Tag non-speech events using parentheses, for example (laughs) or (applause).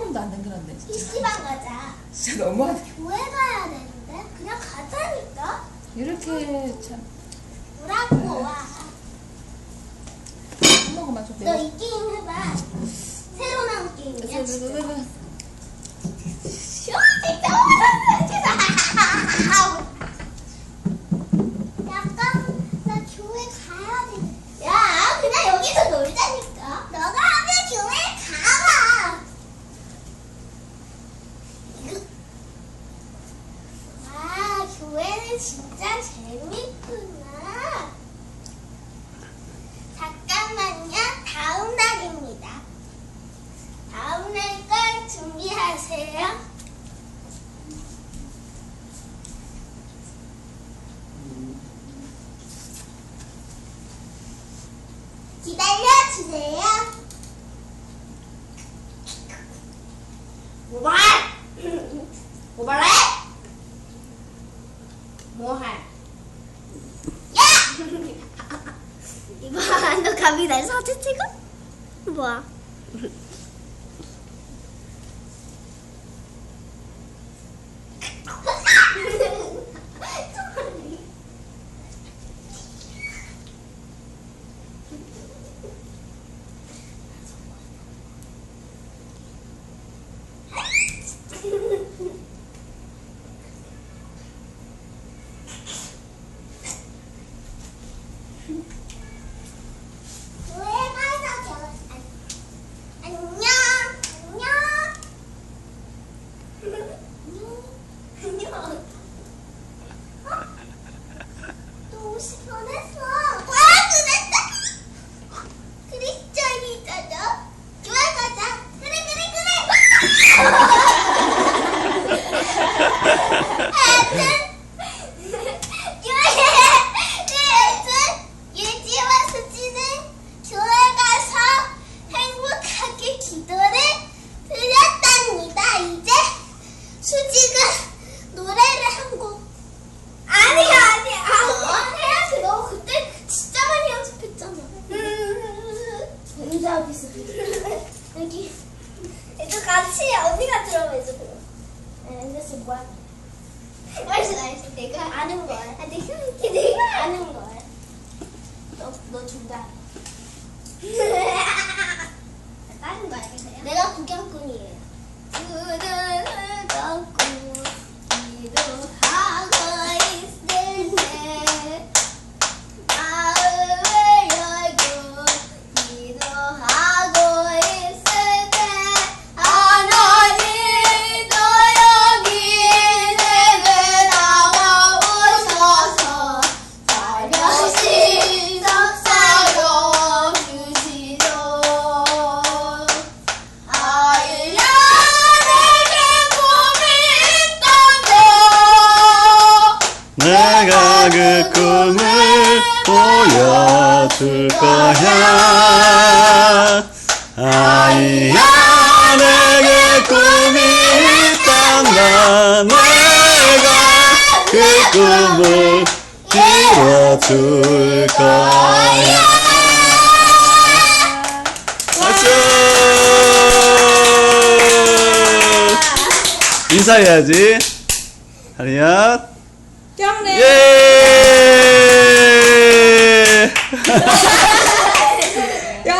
1분도 안 당근한데 진짜. PC방 가자. 진짜 너무하네. 교회 가야 되는데 그냥 가자니까. 이렇게 참. 뭐라고 네. 와. 한 모금만 줘너이 게임 해봐. 새로 나온 게임이야. 네, 네, 아, 교회는 진짜 재밌구나. 잠깐만요. 다음 날입니다. 다음 날 걸 준비하세요. 기다려주세요. 뭐 말해? (clears throat) 뭐 할? 야! 이봐, 너 감히 날 사진 찍어? 뭐야? 교회가서 겨 안녕 안녕 안녕 어? 또 옷이 변했어 와 그랬다 크리스찬이잖아 교회 가자 그래 그래 그래 유지와 수지는 교회 가서 행복하게 기도를 드렸답니다. 이제 수지가 노래를 한 곡. 아니야, 아니야. 아, 해야지. 너 그때 진짜 많이 연습했잖아. 혼자 비슷해. 여기. 얘도 같이 언니가 들어가야지, 그럼. 뭐야? 알지 알지 내가 아는 걸. 아 내가 내가 아는 걸. 너너 준다. 다른 거 알겠어요? 내가 구경꾼이에요. 구경꾼 기도하고 있을 때 마음을 열고 기도하고 있을 때 하나님도 여기 내게 나와오셔서 살며시 역사여 주시도 아이야 내게 꿈이 있던데 내가 그 꿈을 보여줄 거야. 아이야, 내게 꿈이 있단다. 내가 그 꿈을 이뤄줄 거야. 인사해야지. 하리야. 짱네 예! (laughs)